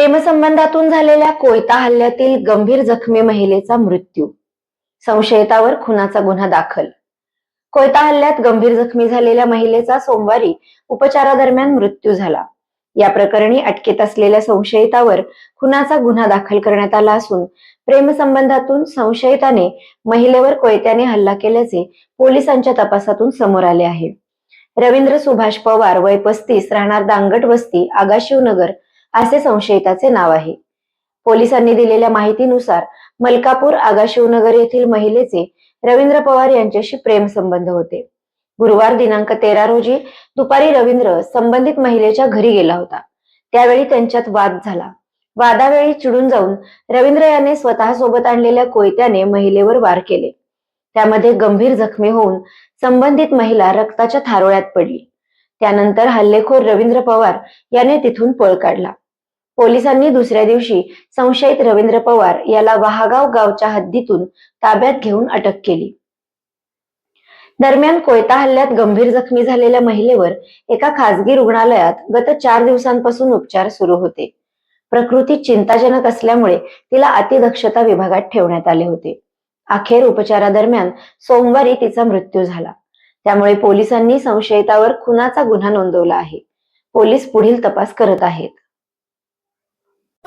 प्रेमसंबंधातून झालेल्या कोयता हल्ल्यातील गंभीर जखमी महिलेचा मृत्यू. संशयितावर खुनाचा गुन्हा दाखल. कोयता हल्ल्यात गंभीर जखमी झालेल्या महिलेचा सोमवारी उपचारादरम्यान मृत्यू झाला. या प्रकरणी अटकेत असलेल्या संशयितावर खुनाचा गुन्हा दाखल करण्यात आला असून प्रेमसंबंधातून संशयिताने महिलेवर कोयत्याने हल्ला केल्याचे पोलिसांच्या तपासातून समोर आले आहे. रवींद्र सुभाष पवार वय पस्तीस राहणार दांगट वस्ती आगाशिवनगर असे संशयिताचे नाव आहे. पोलिसांनी दिलेल्या माहितीनुसार मलकापूर आगाशिवनगर येथील महिलेचे रवींद्र पवार यांच्याशी प्रेम संबंध होते. गुरुवार दिनांक तेरा रोजी दुपारी रवींद्र संबंधित महिलेच्या घरी गेला होता. त्यावेळी त्यांच्यात वाद झाला. वादावेळी चिडून जाऊन रवींद्र याने स्वतः सोबत आणलेल्या कोयत्याने महिलेवर वार केले. त्यामध्ये गंभीर जखमी होऊन संबंधित महिला रक्ताच्या थारोळ्यात पडली. त्यानंतर हल्लेखोर रवींद्र पवार याने तिथून पळ काढला. पोलिसांनी दुसऱ्या दिवशी संशयित रवींद्र पवार याला वहागाव गावच्या हद्दीतून ताब्यात घेऊन अटक केली. दरम्यान कोयता हल्ल्यात गंभीर जखमी झालेल्या महिलेवर एका खासगी रुग्णालयात गत चार दिवसांपासून उपचार सुरू होते. प्रकृती चिंताजनक असल्यामुळे तिला अतिदक्षता विभागात ठेवण्यात आले होते. अखेर उपचारादरम्यान सोमवारी तिचा मृत्यू झाला. त्यामुळे पोलिसांनी संशयितावर खुनाचा गुन्हा नोंदवला आहे. पोलीस पुढील तपास करत आहेत.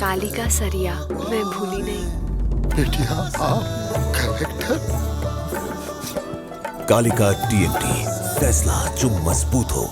कालिका सरिया मैं भूली नहीं। बेटिया आप कलेक्टर कालिका टीएमटी फैसला जो मज़बूत हो।